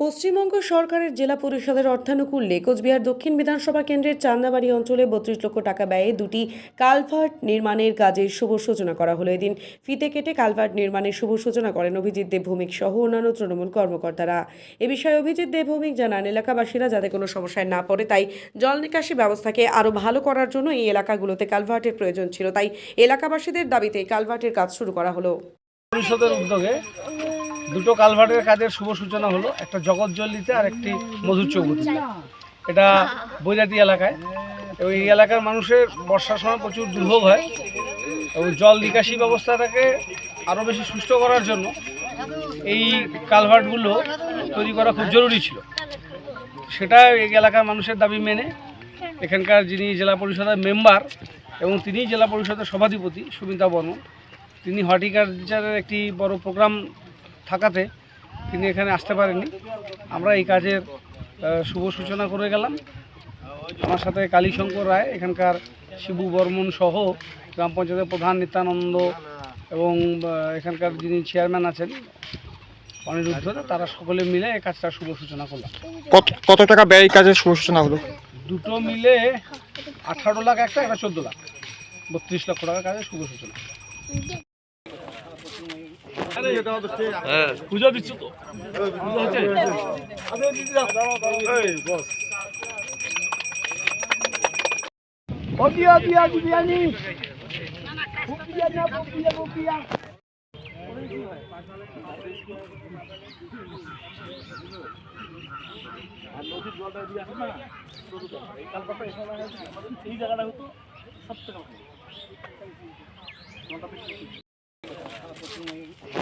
পশ্চিমবঙ্গ সরকারের জেলা পরিষদের অর্থানুকূল্যে কোচবিহার দক্ষিণ বিধানসভা কেন্দ্রের চান্দাবাড়ি অঞ্চলে বত্রিশ লক্ষ টাকা ব্যয়ে দুটি কালভার্ট নির্মাণের কাজের শুভ সূচনা করা হলো এদিন। ফিতে কেটে কালভার্ট নির্মাণের শুভ সূচনা করেন অভিজিৎ দেব ভৌমিক সহ অন্যান্য তৃণমূল কর্মকর্তারা। এ বিষয়ে অভিজিৎ দেব ভৌমিক জানান, এলাকাবাসীরা যাতে কোনো সমস্যায় না পড়ে, তাই জল নিকাশি ব্যবস্থাকে আরও ভালো করার জন্য এই এলাকাগুলোতে কালভার্টের প্রয়োজন ছিল। তাই এলাকাবাসীদের দাবিতে কালভার্টের কাজ শুরু করা হলো। পরিষদের উদ্যোগে দুটো কালভার্টের কাজের শুভ সূচনা হলো, একটা জগৎজল্লিতে আর একটি মধুর চৌবুতিতে এটা বৈরাটি এলাকায়। এবং এই এলাকার মানুষের বর্ষার সময় প্রচুর দুর্ভোগ হয়। এবং জল নিকাশি ব্যবস্থাটাকে আরও বেশি সুস্থ করার জন্য এই কালভার্টগুলো তৈরি করা খুব জরুরি ছিল। সেটা এই এলাকার মানুষের দাবি মেনে এখানকার যিনি জেলা পরিষদের মেম্বার এবং তিনি জেলা পরিষদের সভাধিপতি সুমিতা বর্মন তিনি হর্টিকালচারের একটি বড় প্রোগ্রাম থাকাতে তিনি এখানে আসতে পারেননি। আমরা এই কাজের শুভ সূচনা করে গেলাম। আমার সাথে কালীশঙ্কর রায় এখানকার শিবু বর্মন সহ গ্রাম পঞ্চায়েতের প্রধান নিত্যানন্দ এবং এখানকার যিনি চেয়ারম্যান আছেন অনিরুদ্ধ তারা সকলে মিলে এই কাজটা শুভ সূচনা করলাম। কত টাকা ব্যয় কাজের শুভ সূচনা হলো? দুটো মিলে আঠারো লাখ একটা একটা চোদ্দ লাখ। বত্রিশ লক্ষ টাকার কাজের শুভ সূচনা। পূজা দিচ্ছ তো? বকিয়া আর নদীর জলটা এই জায়গাটা হতো সব থেকে ভালো। জলটা বেশি হ্যাঁ